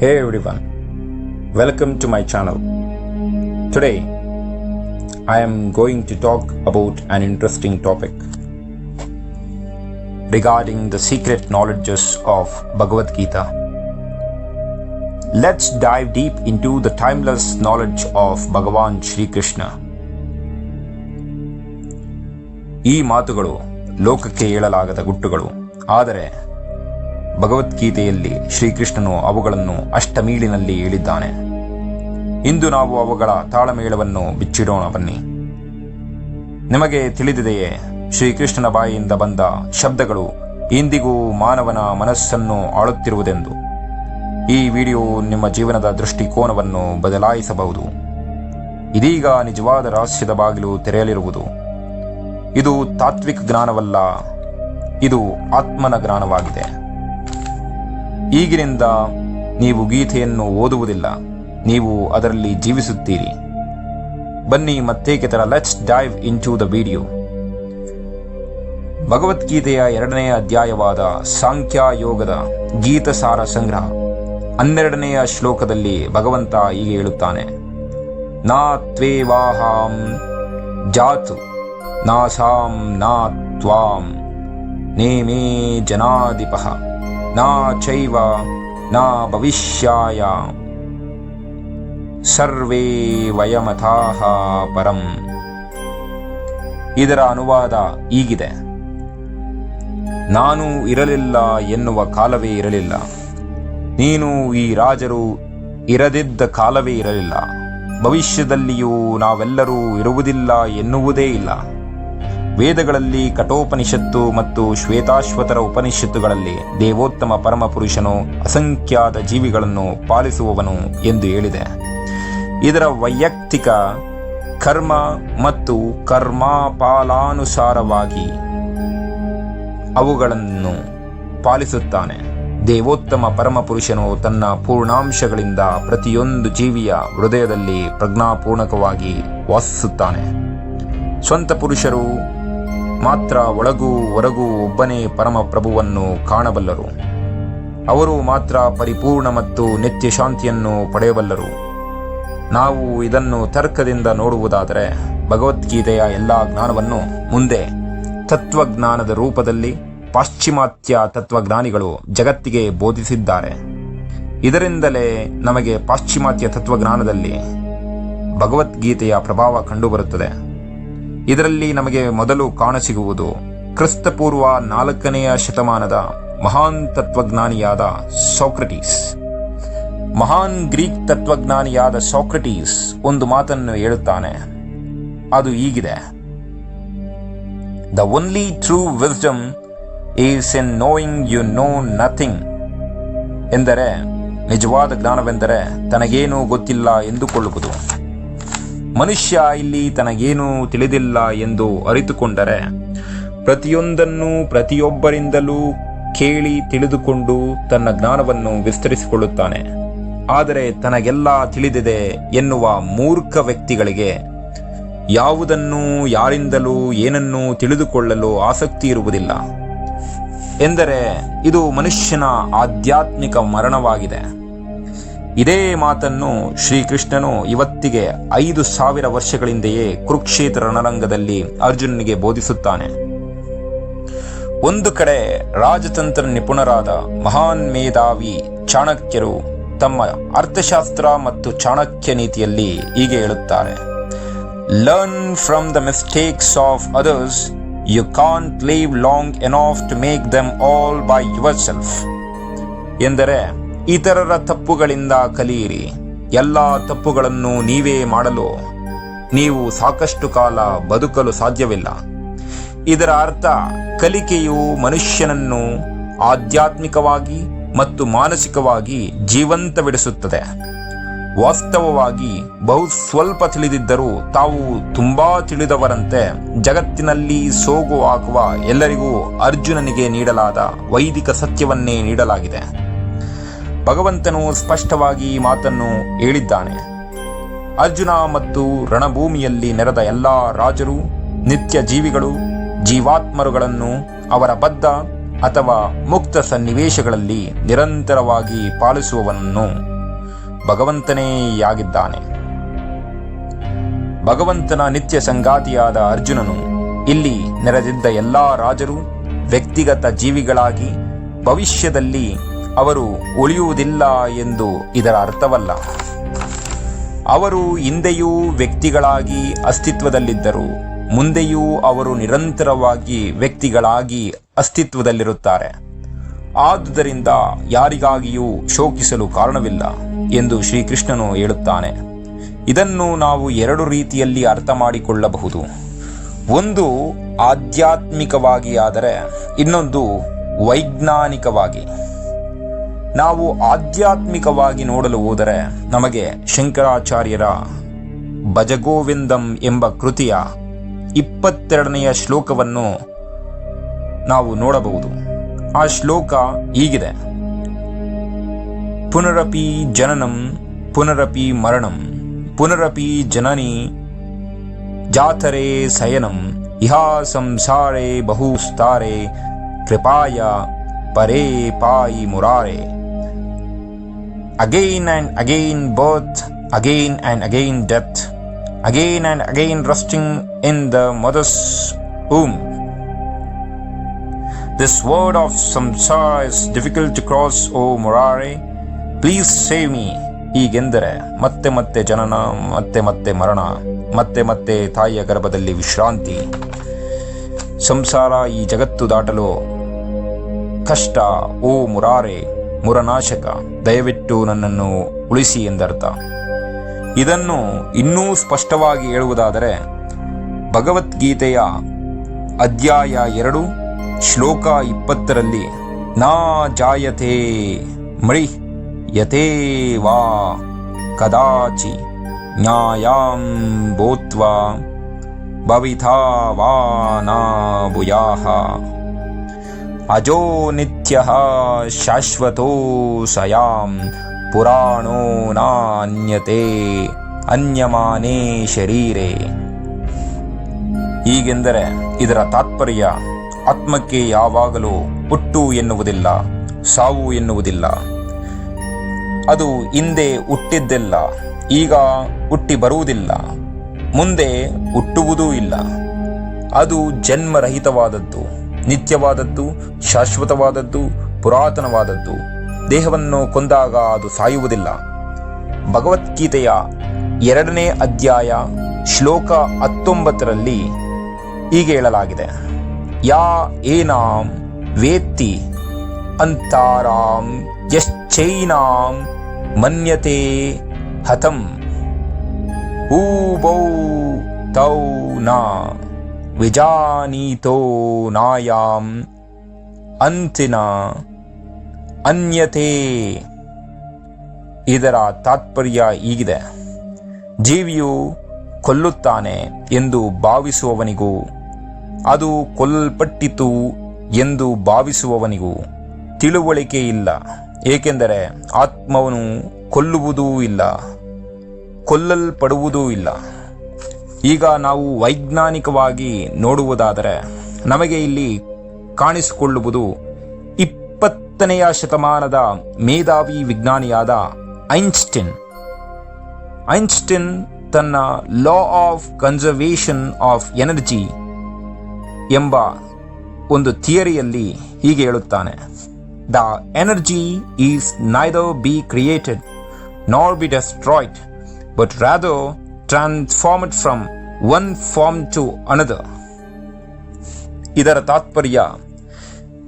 Hey everyone, welcome to my channel. Today, I am going to talk about an interesting topic regarding the secret knowledges of Bhagavad Gita. Let's dive deep into the timeless knowledge of Bhagavan Shri Krishna. ಈ ಮಾತುಗಳು ಲೋಕಕ್ಕೆ ಹೇಳಲಾಗದ ಗುಟ್ಟುಗಳು ಆದರೆ ಭಗವದ್ಗೀತೆಯಲ್ಲಿ ಶ್ರೀಕೃಷ್ಣನು ಅವುಗಳನ್ನು ಅಷ್ಟಮೀಳಿನಲ್ಲಿ ಹೇಳಿದ್ದಾನೆ. ಇಂದು ನಾವು ಅವುಗಳ ತಾಳಮೇಳವನ್ನು ಬಿಚ್ಚಿಡೋಣ ಬನ್ನಿ. ನಿಮಗೆ ತಿಳಿದಿದೆಯೇ, ಶ್ರೀಕೃಷ್ಣನ ಬಾಯಿಯಿಂದ ಬಂದ ಶಬ್ದಗಳು ಇಂದಿಗೂ ಮಾನವನ ಮನಸ್ಸನ್ನು ಆಳುತ್ತಿರುವುದೆಂದು. ಈ ವಿಡಿಯೋ ನಿಮ್ಮ ಜೀವನದ ದೃಷ್ಟಿಕೋನವನ್ನು ಬದಲಾಯಿಸಬಹುದು. ಇದೀಗ ನಿಜವಾದ ರಹಸ್ಯದ ಬಾಗಿಲು ತೆರೆಯಲಿರುವುದು. ಇದು ತಾತ್ವಿಕ ಜ್ಞಾನವಲ್ಲ, ಇದು ಆತ್ಮನ ಜ್ಞಾನವಾಗಿದೆ. ಈಗಿನಿಂದ ನೀವು ಗೀತೆಯನ್ನು ಓದುವುದಿಲ್ಲ, ನೀವು ಅದರಲ್ಲಿ ಜೀವಿಸುತ್ತೀರಿ. ಬನ್ನಿ ಮತ್ತೇಕೆ ತರ let's dive into the video ಭಗವದ್ಗೀತೆಯ ಎರಡನೆಯ ಅಧ್ಯಾಯವಾದ ಸಾಂಖ್ಯ ಯೋಗದ ಗೀತಸಾರ ಸಂಗ್ರಹ, ಹನ್ನೆರಡನೆಯ ಶ್ಲೋಕದಲ್ಲಿ ಭಗವಂತ ಹೀಗೆ ಹೇಳುತ್ತಾನೆ. ನಾ ತ್ವೇವಾಹಾಂ ಜಾತು, ನಾಸಾಂ ನಾ ತ್ವಾಂ, ನೇಮೇ ಜನಾಧಿಪಃ. ನಾ ಚೈವ, ನಾ ಭವಿಷ್ಯಾಯ. ಸರ್ವೇ ವಯಮಥಾಹ ಪರಂ. ಇದರ ಅನುವಾದ ಈಗಿದೆ ನಾನು ಇರಲಿಲ್ಲ ಎನ್ನುವ ಕಾಲವೇ ಇರಲಿಲ್ಲ. ನೀನು ಈ ರಾಜರು ಇರದಿದ್ದ ಕಾಲವೇ ಇರಲಿಲ್ಲ. ಭವಿಷ್ಯದಲ್ಲಿಯೂ ನಾವೆಲ್ಲರೂ ಇರುವುದಿಲ್ಲ ಎನ್ನುವುದೇ ಇಲ್ಲ. ವೇದಗಳಲ್ಲಿ, ಕಠೋಪನಿಷತ್ತು ಮತ್ತು ಶ್ವೇತಾಶ್ವತರ ಉಪನಿಷತ್ತುಗಳಲ್ಲಿ ದೇವೋತ್ತಮ ಪರಮ ಪುರುಷನು ಅಸಂಖ್ಯಾತ ಜೀವಿಗಳನ್ನು ಪಾಲಿಸುವವನು ಎಂದು ಹೇಳಿದೆ. ಇದರ ವೈಯಕ್ತಿಕ ಕರ್ಮ ಮತ್ತು ಕರ್ಮಾಪಾಲಾನುಸಾರವಾಗಿ ಅವುಗಳನ್ನು ಪಾಲಿಸುತ್ತಾನೆ. ದೇವೋತ್ತಮ ಪರಮಪುರುಷನು ತನ್ನ ಪೂರ್ಣಾಂಶಗಳಿಂದ ಪ್ರತಿಯೊಂದು ಜೀವಿಯ ಹೃದಯದಲ್ಲಿ ಪ್ರಜ್ಞಾಪೂರ್ಣಕವಾಗಿ ವಾಸಿಸುತ್ತಾನೆ. ಸ್ವಂತ ಪುರುಷರು ಮಾತ್ರ ಒಳಗೂ ಹೊರಗೂ ಒಬ್ಬನೇ ಪರಮ ಪ್ರಭುವನ್ನು ಕಾಣಬಲ್ಲರು. ಅವರು ಮಾತ್ರ ಪರಿಪೂರ್ಣ ಮತ್ತು ನಿತ್ಯ ಶಾಂತಿಯನ್ನು ಪಡೆಯಬಲ್ಲರು. ನಾವು ಇದನ್ನು ತರ್ಕದಿಂದ ನೋಡುವುದಾದರೆ ಭಗವದ್ಗೀತೆಯ ಎಲ್ಲ ಜ್ಞಾನವನ್ನು ಮುಂದೆ ತತ್ವಜ್ಞಾನದ ರೂಪದಲ್ಲಿ ಪಾಶ್ಚಿಮಾತ್ಯ ತತ್ವಜ್ಞಾನಿಗಳು ಜಗತ್ತಿಗೆ ಬೋಧಿಸಿದ್ದಾರೆ. ಇದರಿಂದಲೇ ನಮಗೆ ಪಾಶ್ಚಿಮಾತ್ಯ ತತ್ವಜ್ಞಾನದಲ್ಲಿ ಭಗವದ್ಗೀತೆಯ ಪ್ರಭಾವ ಕಂಡುಬರುತ್ತದೆ. ಇದರಲ್ಲಿ ನಮಗೆ ಮೊದಲು ಕಾಣಸಿಗುವುದು ಕ್ರಿಸ್ತಪೂರ್ವ ನಾಲ್ಕನೆಯ ಶತಮಾನದ ಮಹಾನ್ ತತ್ವಜ್ಞಾನಿಯಾದ ಸೋಕ್ರಟೀಸ್. ಮಹಾನ್ ಗ್ರೀಕ್ ತತ್ವಜ್ಞಾನಿಯಾದ ಸಾಕ್ರಟೀಸ್ ಒಂದು ಮಾತನ್ನು ಹೇಳುತ್ತಾನೆ. ಅದು ಹೀಗಿದೆ. The only true wisdom is in knowing you know nothing ಎಂದರೆ, ನಿಜವಾದ ಜ್ಞಾನವೆಂದರೆ ತನಗೇನೂ ಗೊತ್ತಿಲ್ಲ ಎಂದುಕೊಳ್ಳುವುದು. ಮನುಷ್ಯ ಇಲ್ಲಿ ತನಗೇನೂ ತಿಳಿದಿಲ್ಲ ಎಂದು ಅರಿತುಕೊಂಡರೆ ಪ್ರತಿಯೊಂದನ್ನು ಪ್ರತಿಯೊಬ್ಬರಿಂದಲೂ ಕೇಳಿ ತಿಳಿದುಕೊಂಡು ತನ್ನ ಜ್ಞಾನವನ್ನು ವಿಸ್ತರಿಸಿಕೊಳ್ಳುತ್ತಾನೆ. ಆದರೆ ತನಗೆಲ್ಲ ತಿಳಿದಿದೆ ಎನ್ನುವ ಮೂರ್ಖ ವ್ಯಕ್ತಿಗಳಿಗೆ ಯಾವುದನ್ನೂ ಯಾರಿಂದಲೂ ಏನನ್ನೂ ತಿಳಿದುಕೊಳ್ಳಲು ಆಸಕ್ತಿ ಇರುವುದಿಲ್ಲ. ಎಂದರೆ ಇದು ಮನುಷ್ಯನ ಆಧ್ಯಾತ್ಮಿಕ ಮರಣವಾಗಿದೆ. ಇದೇ ಮಾತನ್ನು ಶ್ರೀಕೃಷ್ಣನು ಇವತ್ತಿಗೆ ಐದು ಸಾವಿರ ವರ್ಷಗಳಿಂದೆಯೇ ಕುರುಕ್ಷೇತ್ರ ರಣರಂಗದಲ್ಲಿ ಅರ್ಜುನನಿಗೆ ಬೋಧಿಸುತ್ತಾನೆ. ಒಂದು ಕಡೆ ರಾಜತಂತ್ರ ನಿಪುಣರಾದ ಮಹಾನ್ ಮೇಧಾವಿ ಚಾಣಕ್ಯರು ತಮ್ಮ ಅರ್ಥಶಾಸ್ತ್ರ ಮತ್ತು ಚಾಣಕ್ಯ ನೀತಿಯಲ್ಲಿ ಹೀಗೆ ಹೇಳುತ್ತಾರೆ. Learn from the mistakes of others you can't live long enough to make them all by yourself ಎಂದರೆ ಇತರರ ತಪ್ಪುಗಳಿಂದ ಕಲಿಯಿರಿ. ಎಲ್ಲ ತಪ್ಪುಗಳನ್ನು ನೀವೇ ಮಾಡಲು ನೀವು ಸಾಕಷ್ಟು ಕಾಲ ಬದುಕಲು ಸಾಧ್ಯವಿಲ್ಲ. ಇದರ ಅರ್ಥ, ಕಲಿಕೆಯು ಮನುಷ್ಯನನ್ನು ಆಧ್ಯಾತ್ಮಿಕವಾಗಿ ಮತ್ತು ಮಾನಸಿಕವಾಗಿ ಜೀವಂತವಿಡಿಸುತ್ತದೆ. ವಾಸ್ತವವಾಗಿ ಬಹು ಸ್ವಲ್ಪ ತಿಳಿದಿದ್ದರೂ ತಾವು ತುಂಬಾ ತಿಳಿದವರಂತೆ ಜಗತ್ತಿನಲ್ಲಿ ಸೋಗು ಹಾಕುವ ಎಲ್ಲರಿಗೂ ಅರ್ಜುನನಿಗೆ ನೀಡಲಾದ ವೈದಿಕ ಸತ್ಯವನ್ನೇ ನೀಡಲಾಗಿದೆ. ಭಗವಂತನು ಸ್ಪಷ್ಟವಾಗಿ ಮಾತನ್ನು ಹೇಳಿದ್ದಾನೆ. ಅರ್ಜುನ ಮತ್ತು ರಣಭೂಮಿಯಲ್ಲಿ ನೆರೆದ ಎಲ್ಲ ರಾಜರು, ನಿತ್ಯ ಜೀವಿಗಳು, ಜೀವಾತ್ಮರುಗಳನ್ನು ಅವರ ಬದ್ಧ ಅಥವಾ ಮುಕ್ತ ಸನ್ನಿವೇಶಗಳಲ್ಲಿ ನಿರಂತರವಾಗಿ ಪಾಲಿಸುವವನನ್ನು ಭಗವಂತನೇಯಾಗಿದ್ದಾನೆ ಭಗವಂತನ ನಿತ್ಯ ಸಂಗಾತಿಯಾದ ಅರ್ಜುನನು ಇಲ್ಲಿ ನೆರೆದಿದ್ದ ಎಲ್ಲ ರಾಜರು, ವ್ಯಕ್ತಿಗತ ಜೀವಿಗಳಾಗಿ ಭವಿಷ್ಯದಲ್ಲಿ ಅವರು ಉಳಿಯುವುದಿಲ್ಲ ಎಂದು ಇದರ ಅರ್ಥವಲ್ಲ. ಅವರು ಹಿಂದೆಯೂ ವ್ಯಕ್ತಿಗಳಾಗಿ ಅಸ್ತಿತ್ವದಲ್ಲಿದ್ದರು, ಮುಂದೆಯೂ ಅವರು ನಿರಂತರವಾಗಿ ವ್ಯಕ್ತಿಗಳಾಗಿ ಅಸ್ತಿತ್ವದಲ್ಲಿರುತ್ತಾರೆ. ಆದುದರಿಂದ ಯಾರಿಗಾಗಿಯೂ ಶೋಕಿಸಲು ಕಾರಣವಿಲ್ಲ ಎಂದು ಶ್ರೀಕೃಷ್ಣನು ಹೇಳುತ್ತಾನೆ. ಇದನ್ನು ನಾವು ಎರಡು ರೀತಿಯಲ್ಲಿ ಅರ್ಥ ಮಾಡಿಕೊಳ್ಳಬಹುದು. ಒಂದು ಆಧ್ಯಾತ್ಮಿಕವಾಗಿ ಆದರೆ, ಇನ್ನೊಂದು ವೈಜ್ಞಾನಿಕವಾಗಿ. ನಾವು ಆಧ್ಯಾತ್ಮಿಕವಾಗಿ ನೋಡಲು ಹೋದರೆ ನಮಗೆ ಶಂಕರಾಚಾರ್ಯರ ಭಜಗೋವಿಂದಂ ಎಂಬ ಕೃತಿಯ ಇಪ್ಪತ್ತೆರಡನೆಯ ಶ್ಲೋಕವನ್ನು ನಾವು ನೋಡಬಹುದು. ಆ ಶ್ಲೋಕ ಹೀಗಿದೆ. ಪುನರಪಿ ಜನನಂ, ಪುನರಪಿ ಮರಣಂ, ಪುನರಪಿ ಜನನಿ ಜಾತರೆ ಸಯನಂ, ಇಹಾ ಸಂಸಾರೆ ಬಹುಸ್ತಾರೆ, ಕೃಪಾಯ ಪರೇ ಪಾಯಿ Murare. Again and again birth, again and again death, again and again resting in the mother's womb. This word of samsara is difficult to cross, O Murari. Please save me. ಹೀಗೆಂದರೆ ಮತ್ತೆ ಮತ್ತೆ ಜನನ ಮತ್ತೆ ಮತ್ತೆ ಮರಣ ಮತ್ತೆ ಮತ್ತೆ ತಾಯಿಯ ಗರ್ಭದಲ್ಲಿ ವಿಶ್ರಾಂತಿ ಸಂಸಾರ ಈ ಜಗತ್ತು ದಾಟಲು ಕಷ್ಟ ಓ ಮುರಾರೆ ಮುರನಾಶಕ, ದಯವಿಟ್ಟು ನನ್ನನ್ನು ಉಳಿಸಿ ಎಂದರ್ಥ. ಇದನ್ನು ಇನ್ನೂ ಸ್ಪಷ್ಟವಾಗಿ ಹೇಳುವುದಾದರೆ, ಭಗವದ್ಗೀತೆಯ ಅಧ್ಯಾಯ ಎರಡು, ಶ್ಲೋಕ ಇಪ್ಪತ್ತರಲ್ಲಿ, ನಾ ಜಾಯತೆ ಮಳಿ ಯಥೇ ವಾ ಕದಾಚಿ ನ್ಯಾಯಾಂ ಭೂತ್ವ ಭವಿಥಾ ವಾ ನಾ ಭೂಯಾಹ. ಅಜೋ ನಿತ್ಯ ಶಾಶ್ವತೋ ಸಯಾಂ ಪುರಾಣೋ ನಾನ್ಯತೆ ಅನ್ಯಮಾನೇ ಶರೀರೆ ಹೀಗೆಂದರೆ ಇದರ ತಾತ್ಪರ್ಯ, ಆತ್ಮಕ್ಕೆ ಯಾವಾಗಲೂ ಹುಟ್ಟು ಎನ್ನುವುದಿಲ್ಲ, ಸಾವು ಎನ್ನುವುದಿಲ್ಲ. ಅದು ಹಿಂದೆ ಹುಟ್ಟಿದ್ದಿಲ್ಲ, ಈಗ ಹುಟ್ಟಿ ಬರುವುದಿಲ್ಲ, ಮುಂದೆ ಹುಟ್ಟುವುದೂ ಇಲ್ಲ. ಅದು ಜನ್ಮರಹಿತವಾದದ್ದು. ನಿತ್ಯವಾದದ್ದು, ಶಾಶ್ವತವಾದದ್ದು, ಪುರಾತನವಾದದ್ದು. ದೇಹವನ್ನು ಕೊಂದಾಗ ಅದು ಸಾಯುವುದಿಲ್ಲ. ಭಗವದ್ಗೀತೆಯ ಎರಡನೇ ಅಧ್ಯಾಯ, ಶ್ಲೋಕ ಹತ್ತೊಂಬತ್ತರಲ್ಲಿ ಹೀಗೆ ಹೇಳಲಾಗಿದೆ. ಯಾ ಏನಾಂ ವೇತ್ತಿ ಅಂತಾರಾಂ ಯಶ್ಚೈನಾಂ ಮನ್ಯತೆ ಹತಂ. ಹೂ ಬೌ ತೌ ನಾ ವಿಜಾನೀತೋ ನಾಯಾಂ ಅಂತಿನ ಅನ್ಯತೆ. ಇದರ ತಾತ್ಪರ್ಯ ಈಗಿದೆ ಜೀವಿಯು ಕೊಲ್ಲುತ್ತಾನೆ ಎಂದು ಭಾವಿಸುವವನಿಗೂ, ಅದು ಕೊಲ್ಲಲ್ಪಟ್ಟಿತು ಎಂದು ಭಾವಿಸುವವನಿಗೂ ತಿಳುವಳಿಕೆ ಇಲ್ಲ. ಏಕೆಂದರೆ ಆತ್ಮವನು ಕೊಲ್ಲುವುದೂ ಇಲ್ಲ, ಕೊಲ್ಲಲ್ಪಡುವುದೂ ಇಲ್ಲ. ಈಗ ನಾವು ವೈಜ್ಞಾನಿಕವಾಗಿ ನೋಡುವುದಾದರೆ ನಮಗೆ ಇಲ್ಲಿ ಕಾಣಿಸಿಕೊಳ್ಳುವುದು ಇಪ್ಪತ್ತನೆಯ ಶತಮಾನದ ಮೇಧಾವಿ ವಿಜ್ಞಾನಿಯಾದ ಐನ್ಸ್ಟಿನ್. ಐನ್ಸ್ಟಿನ್ ತನ್ನ law of conservation of energy ಎಂಬ ಒಂದು ಥಿಯರಿಯಲ್ಲಿ ಹೀಗೆ ಹೇಳುತ್ತಾನೆ. The energy is neither be created nor be destroyed but rather transformed from one form to another ಇದರ ತಾತ್ಪರ್ಯ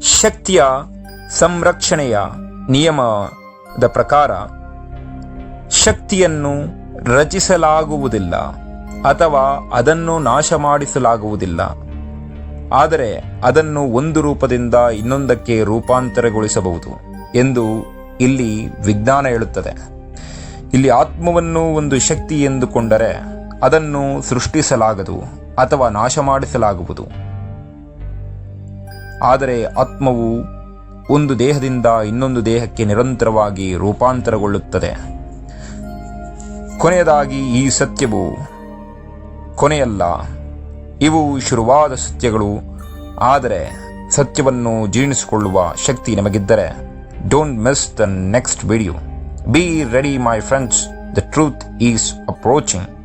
ಶಕ್ತಿಯ ಸಂರಕ್ಷಣೆಯ ನಿಯಮದ ಪ್ರಕಾರ ಶಕ್ತಿಯನ್ನು ರಚಿಸಲಾಗುವುದಿಲ್ಲ ಅಥವಾ ಅದನ್ನು ನಾಶ ಮಾಡಿಸಲಾಗುವುದಿಲ್ಲ ಆದರೆ ಅದನ್ನು ಒಂದು ರೂಪದಿಂದ ಇನ್ನೊಂದಕ್ಕೆ ರೂಪಾಂತರಗೊಳಿಸಬಹುದು ಎಂದು ಇಲ್ಲಿ ವಿಜ್ಞಾನ ಹೇಳುತ್ತದೆ. ಇಲ್ಲಿ ಆತ್ಮವನ್ನು ಒಂದು ಶಕ್ತಿ ಎಂದುಕೊಂಡರೆ ಅದನ್ನು ಸೃಷ್ಟಿಸಲಾಗದು ಅಥವಾ ನಾಶ ಮಾಡಿಸಲಾಗುವುದು ಆದರೆ ಆತ್ಮವು ಒಂದು ದೇಹದಿಂದ ಇನ್ನೊಂದು ದೇಹಕ್ಕೆ ನಿರಂತರವಾಗಿ ರೂಪಾಂತರಗೊಳ್ಳುತ್ತದೆ. ಕೊನೆಯದಾಗಿ ಈ ಸತ್ಯವು ಕೊನೆಯಲ್ಲ, ಇವು ಶುರುವಾದ ಸತ್ಯಗಳು, ಆದರೆ ಸತ್ಯವನ್ನು ಜೀರ್ಣಿಸಿಕೊಳ್ಳುವ ಶಕ್ತಿ ನಮಗಿದ್ದರೆ don't miss the next video Be ready, my friends. The truth is approaching.